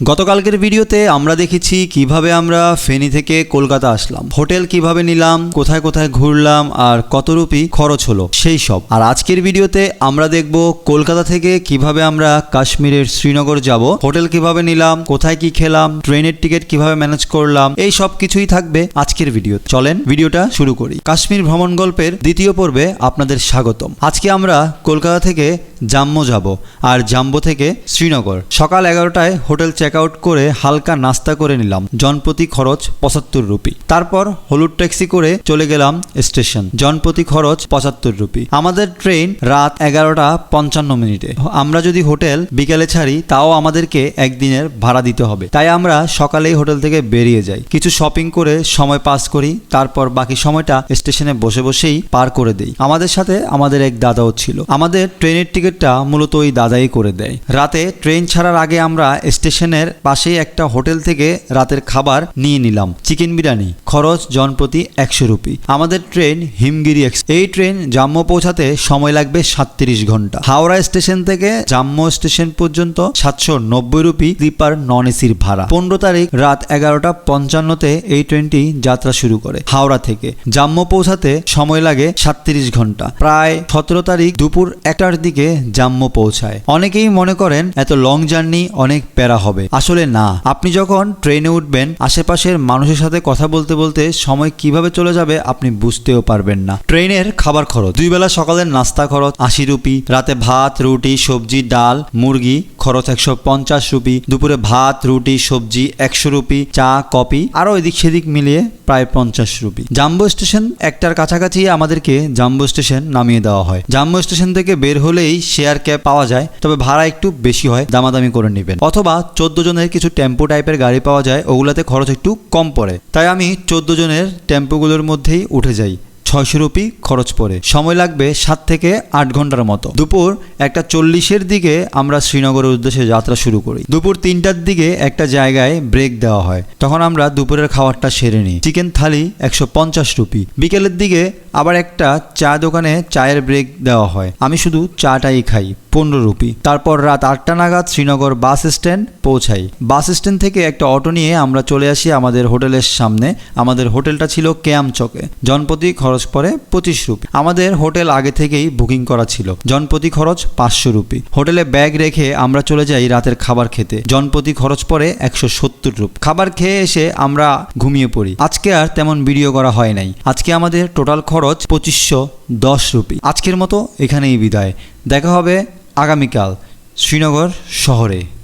গতকালকের ভিডিওতে আমরা দেখেছি কীভাবে আমরা ফেনী থেকে কলকাতা আসলাম, হোটেল কীভাবে নিলাম, কোথায় কোথায় ঘুরলাম আর কত রুপি খরচ হলো, সেই সব। আর আজকের ভিডিওতে আমরা দেখব কলকাতা থেকে কীভাবে আমরা কাশ্মীরের শ্রীনগর যাব, হোটেল কীভাবে নিলাম, কোথায় কি খেলাম, ট্রেনের টিকিট কীভাবে ম্যানেজ করলাম, এই সব কিছুই থাকবে আজকের ভিডিও। চলেন ভিডিওটা শুরু করি। কাশ্মীর ভ্রমণ গল্পের দ্বিতীয় পর্বে আপনাদের স্বাগতম। আজকে আমরা কলকাতা থেকে জাম্মু যাব আর জাম্বো থেকে শ্রীনগর। সকাল এগারোটায় হোটেল আউট করে হালকা নাস্তা করে নিলাম, জনপ্রতি খরচ পঁচাত্তর রুপি। তারপর হলুদ ট্যাক্সি করে চলে গেলাম স্টেশন, জনপ্রতি খরচ পঁচাত্তর রুপি। আমাদের ট্রেন রাত এগারোটা পঞ্চান্ন মিনিটে। আমরা যদি হোটেল বিকেলে ছাড়ি, তাও আমাদেরকে একদিনের ভাড়া দিতে হবে। তাই আমরা সকালেই হোটেল থেকে বেরিয়ে যাই। কিছু শপিং করে সময় পাস করি, তারপর বাকি সময়টা স্টেশনে বসে বসেই পার করে দেই। আমাদের সাথে আমাদের এক দাদাও ছিল। আমাদের ট্রেনের টিকিটটা মূলত ওই দাদাই করে দেয়। রাতে ট্রেন ছাড়ার আগে আমরা স্টেশনের পাশেই একটা হোটেল থেকে রাতের খাবার নিয়ে নিলাম। চিকেন বিরিয়ানি। খরচ জনপ্রতি একশো রুপি। আমাদের ট্রেন হিমগিরি এই ট্রেন জাম্মু পৌঁছাতে সময় লাগবে সাতত্রিশ ঘণ্টা। হাওড়া স্টেশন থেকে জাম্মু স্টেশন পর্যন্ত সাতশো নব্বই রুপি স্লিপার নন এসির ভাড়া। পনেরো তারিখ রাত এগারোটা পঞ্চান্নতে এই ট্রেনটি যাত্রা শুরু করে হাওড়া থেকে। জাম্মু পৌঁছাতে সময় লাগে সাতত্রিশ ঘণ্টা। প্রায় সতেরো তারিখ দুপুর একটার দিকে জাম্মু পৌঁছায়। অনেকেই মনে করেন, এত লং জার্নি অনেক প্যারা হবে। আসলে না। আপনি যখন ট্রেনে উঠবেন, আশেপাশের মানুষের সাথে কথা বলতে বলতে সময় কীভাবে চলে যাবে আপনি বুঝতেও পারবেন না। ট্রেনের খাবার খরচ, দুই বেলা সকালের নাস্তা খরচ, আশি রুপি, রাতে ভাত, রুটি, সবজি, ডাল, মুরগি খরচ একশো পঞ্চাশ রুপি, দুপুরে ভাত, রুটি, সবজি একশো রুপি, চা, কফি, আরও এদিক সেদিক মিলিয়ে প্রায় পঞ্চাশ রুপি। জাম্বো স্টেশন একটার কাছাকাছি আমাদেরকে জাম্বো স্টেশন নামিয়ে দেওয়া হয়। জাম্বো স্টেশন থেকে বের হলেই শেয়ার ক্যাব পাওয়া যায়, তবে ভাড়া একটু বেশি হয়, দামাদামি করে নেবেন। অথবা চোদ্দ জনের কিছু টেম্পো টাইপের গাড়ি পাওয়া যায়, ওগুলাতে খরচ একটু কম পড়ে। তাই আমি চোদ্দ জনের টেম্পোগুলোর মধ্যেই উঠে যাই। ছয়শো রুপি খরচ পড়ে। সময় লাগবে সাত থেকে আট ঘণ্টার মতো। দুপুর একটা চল্লিশের দিকে আমরা শ্রীনগরের উদ্দেশ্যে যাত্রা শুরু করি। দুপুর তিনটার দিকে একটা জায়গায় ব্রেক দেওয়া হয়। তখন আমরা দুপুরের খাবারটা সেরে নিই। চিকেন থালি একশো পঞ্চাশ রুপি। বিকেলের দিকে আবার একটা চা দোকানে চায়ের ব্রেক দেওয়া হয়। আমি শুধু চাটাই খাই, পনেরো রুপি। তারপর রাত আটটা নাগাদ শ্রীনগর বাস স্ট্যান্ড পৌঁছাই। বাস স্ট্যান্ড থেকে একটা অটো নিয়ে আমরা চলে আসি আমাদের হোটেলের সামনে। আমাদের হোটেলটা ছিল কেয়াম চকে জনপ্রতি খরচ পড়ে পঁচিশ রুপি। আমাদের হোটেল আগে থেকেই বুকিং করা ছিল। জনপ্রতি খরচ পাঁচশো রুপি। হোটেলে ব্যাগ রেখে আমরা চলে যাই রাতের খাবার খেতে। জনপ্রতি খরচ পড়ে একশো সত্তর রুপি। খাবার খেয়ে এসে আমরা ঘুমিয়ে পড়ি। আজকে আর তেমন ভিডিও করা হয় নাই। আজকে আমাদের টোটাল খরচ পঁচিশশো দশ রুপি। আজকের মতো এখানেই বিদায়। দেখা হবে আগামীকাল শ্রীনগর শহরে।